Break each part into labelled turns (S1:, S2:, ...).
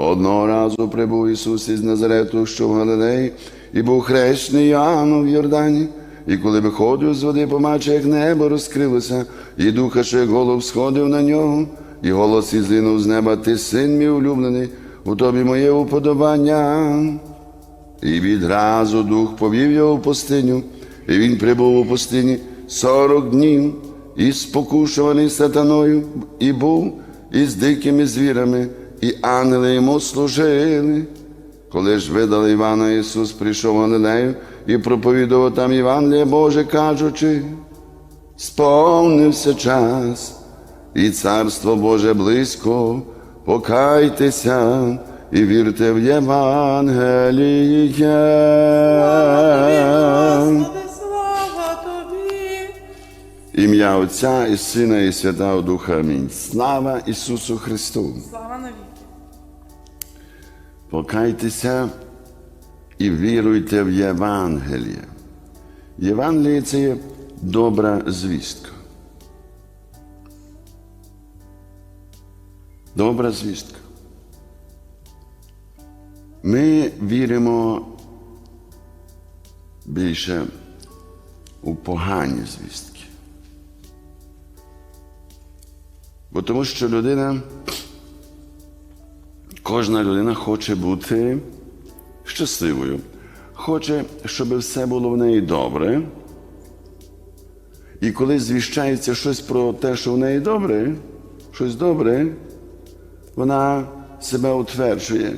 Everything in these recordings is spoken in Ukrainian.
S1: Одного разу прибув Ісус із Назарету, що в Галилеї, і був хрещений Іоанном в Йордані. І коли виходив з води, побачив, як небо розкрилося, і духа, що як голов сходив на нього, і голос ізлинув з неба, ти син мій улюблений, у тобі моє уподобання. І відразу дух повів його в пустиню, і він прибув у пустині сорок днів, і спокушуваний сатаною, і був із дикими звірами, і ангели йому служили. Коли ж видали Івана, Ісус прийшов в Галилею і проповідував там Євангеліє Боже, кажучи, сповнився час, і царство Боже близько, покайтеся і вірте в Євангеліє.
S2: Господи, слава тобі.
S1: Ім'я Отця і Сина, і Святого Духа. Амінь. Слава Ісусу Христу!
S2: Слава навіки.
S1: Покайтеся і віруйте в Євангеліє. Євангеліє це є добра звістка. Добра звістка. Ми віримо більше у погані звістки. Бо тому що людина Кожна людина хоче бути щасливою, хоче, щоб все було в неї добре. І коли звіщається щось про те, що в неї добре, щось добре, вона себе утверджує.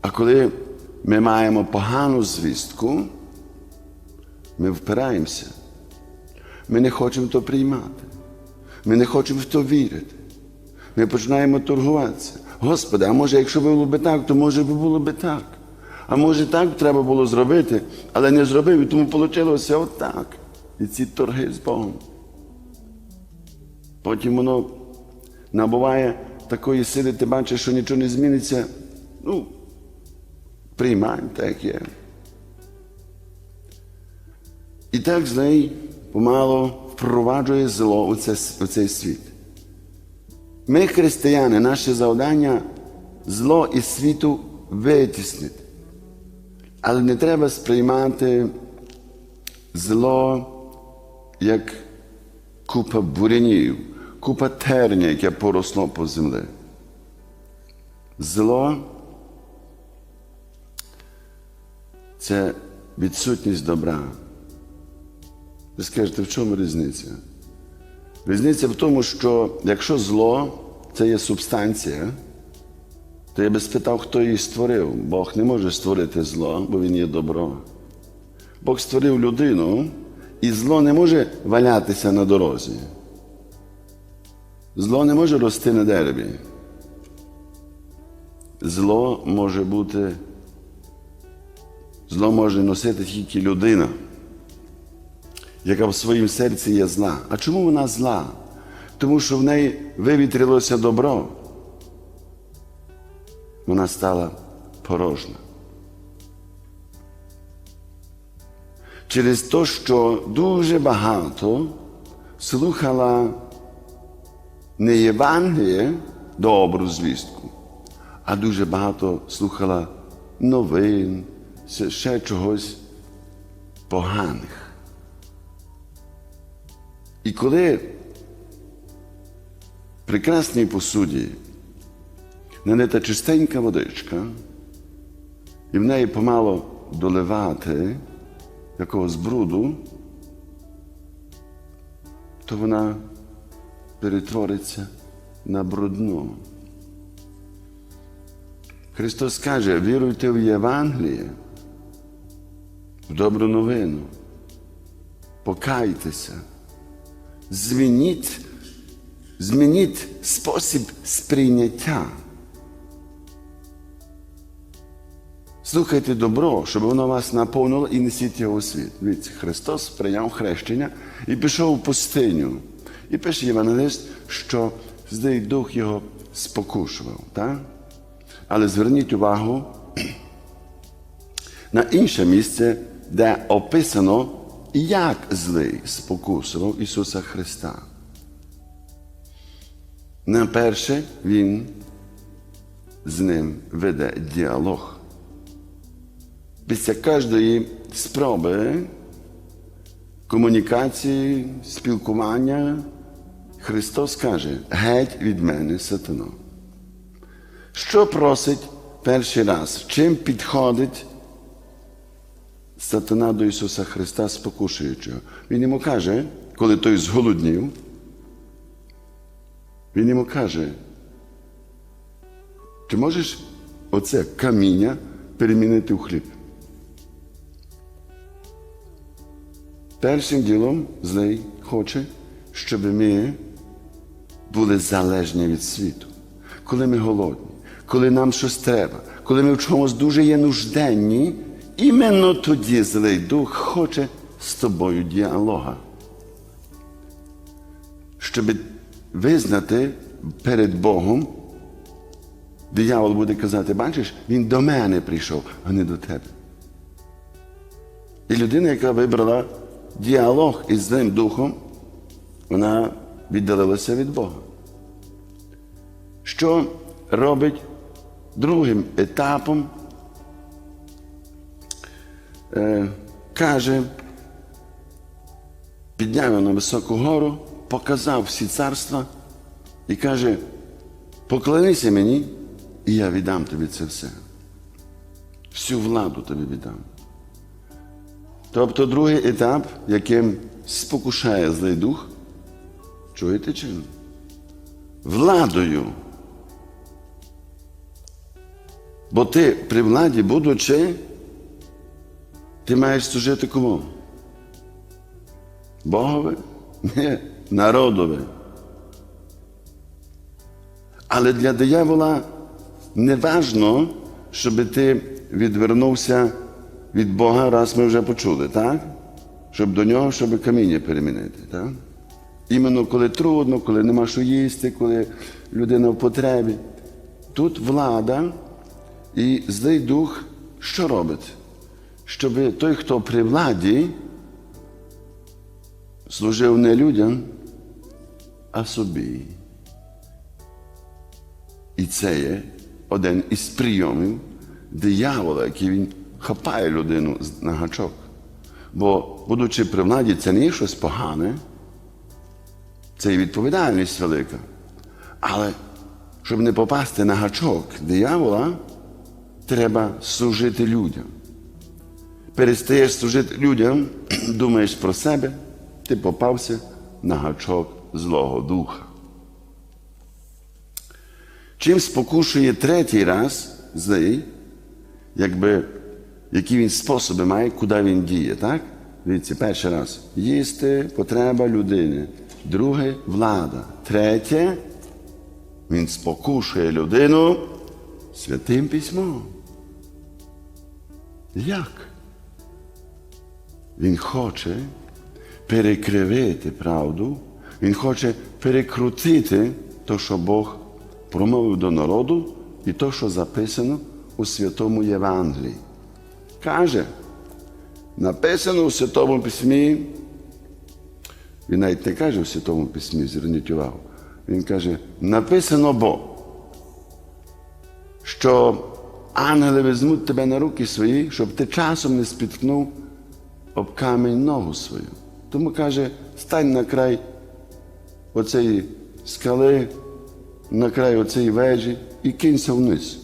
S1: А коли ми маємо погану звістку, ми впираємося. Ми не хочемо то приймати. Ми не хочемо в то вірити. Ми починаємо торгуватися. Господи, а може, якщо було би так, то може би було би так. А може так треба було зробити, але не зробив, і тому вийшло отак. І ці торги з Богом. Потім воно набуває такої сили, ти бачиш, що нічого не зміниться. Ну, приймаємо так, як є. І так злий помало впроваджує зло у цей світ. Ми, християни, наше завдання зло із світу витіснити. Але не треба сприймати зло як купа бурянів, купа терня, яке поросло по землі. Зло це відсутність добра. Ви скажете, в чому різниця? Різниця в тому, що якщо зло це є субстанція, то я би спитав, хто її створив. Бог не може створити зло, бо він є добро. Бог створив людину, і зло не може валятися на дорозі. Зло не може рости на дереві. Зло може бути, зло може носити тільки людина яка в своїм серці є зла. А чому вона зла? Тому що в неї вивітрилося добро. Вона стала порожна. Через те, що дуже багато слухала не Євангеліє, добру звістку, а дуже багато слухала новин, ще чогось поганих. І коли прекрасній посуді налита чистенька водичка, і в неї помало доливати якогось бруду, то вона перетвориться на брудну. Христос каже, віруйте в Євангеліє, в добру новину, покайтеся. Змініть, змініть спосіб сприйняття. Слухайте добро, щоб воно вас наповнило і несіть його у світ. Дивіться, Христос прийняв хрещення і пішов у пустиню. І пише Євангелист, що злий дух його спокушував. Так? Але зверніть увагу на інше місце, де описано як злий спокусував Ісуса Христа. На перше, він з ним веде діалог. Після кожної спроби комунікації, спілкування, Христос каже: геть від мене, сатано. Що просить перший раз? Чим підходить сатана до Ісуса Христа, спокушуючого? Він йому каже, коли той зголоднів, він йому каже, чи можеш оце каміння перемінити у хліб? Першим ділом злий хоче, щоб ми були залежні від світу. Коли ми голодні, коли нам щось треба, коли ми в чомусь дуже є нужденні, іменно тоді злий дух хоче з тобою діалога. Щоб визнати перед Богом, диявол буде казати, бачиш, він до мене прийшов, а не до тебе. І людина, яка вибрала діалог із злим духом, вона віддалилася від Бога. Що робить другим етапом? Е, каже, підняв на високу гору, показав всі царства і каже: поклонися мені, і я віддам тобі це все. Всю владу тобі віддам. Тобто другий етап, яким спокушає злий дух, чуєте чим? Владою. Бо ти при владі, будучи, ти маєш служити кому? Богові? Ні, народові. Але для диявола не важно, щоб ти відвернувся від Бога, раз ми вже почули, так? Щоб до нього, щоб каміння перемінити. Так? Іменно коли трудно, коли нема що їсти, коли людина в потребі. Тут влада і злий дух що робить? Щоб той, хто при владі, служив не людям, а собі. І це є один із прийомів диявола, який він хапає людину на гачок. Бо, будучи при владі, це не є щось погане, це і відповідальність велика. Але щоб не попасти на гачок диявола, треба служити людям. Перестаєш служити людям, думаєш про себе, ти попався на гачок Злого Духа. Чим спокушує третій раз злий, якби, які він способи має, куди він діє, так? Дивіться, перший раз їсти потреба людини, друге влада. Третє, він спокушує людину святим письмом. Як? Він хоче перекривити правду, він хоче перекрутити те, що Бог промовив до народу, і те, що записано у Святому Євангелії. Каже, написано у Святому Письмі, він навіть не каже у Святому Письмі, зверніть увагу. Він каже, написано бо, що ангели візьмуть тебе на руки свої, щоб ти часом не спіткнув об камінь ногу свою. Тому каже, стань на край оцеї скали, на край оцеї вежі і кинься вниз.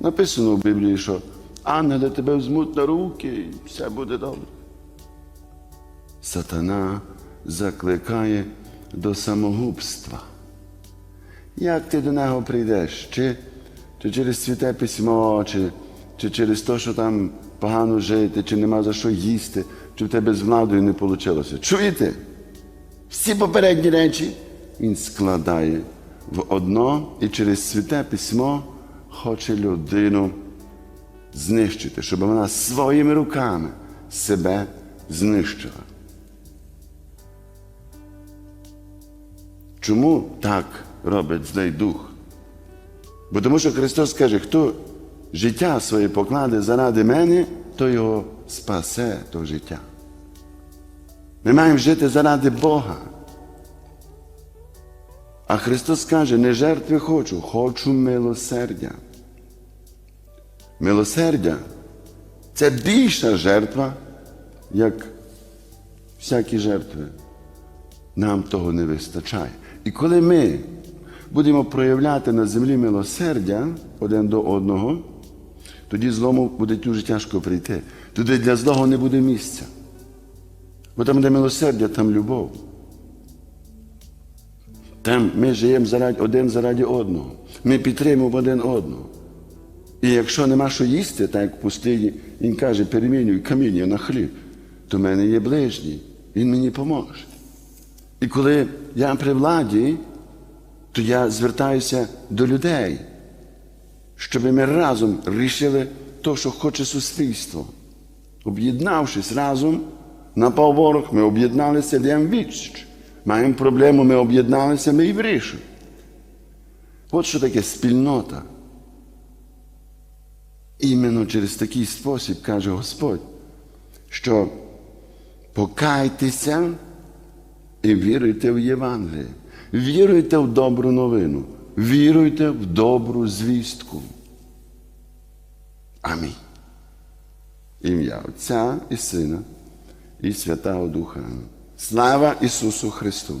S1: Написано в Біблії, що ангели тебе візьмуть на руки і все буде добре. Сатана закликає до самогубства. Як ти до нього прийдеш? Чи, чи через святе письмо, чи, чи через те, що там погано жити, чи нема за що їсти, чи в тебе з владою не вийшло. Чуєте? Всі попередні речі він складає в одно і через святе письмо хоче людину знищити, щоб вона своїми руками себе знищила. Чому так робить злий дух? Бо тому що Христос каже, хто життя своє покладе заради мене, то його спасе то життя. Ми маємо жити заради Бога. А Христос каже, не жертви хочу, хочу милосердя. Милосердя це більша жертва, як всякі жертви. Нам того не вистачає. І коли ми будемо проявляти на землі милосердя один до одного, тоді злому буде дуже тяжко прийти. Туди для злого не буде місця. Бо там, де милосердя, там любов. Там ми живемо заради, один заради одного. Ми підтримуємо один одного. І якщо нема що їсти, так як в пустині, він каже, перемінюй каміння на хліб, то в мене є ближній, він мені поможе. І коли я при владі, то я звертаюся до людей, щоб ми разом рішили те, що хоче суспільство. Об'єднавшись разом, напав ворог, ми об'єдналися, даємо відсіч. Маємо проблему, ми об'єдналися, ми її вирішуємо. От що таке спільнота. Іменно через такий спосіб каже Господь, що покайтеся і віруйте в Євангеліє, віруйте в добру новину, віруйте в добру звістку. Амінь. Ім'я Отця і Сина і Святого Духа. Слава Ісусу Христу!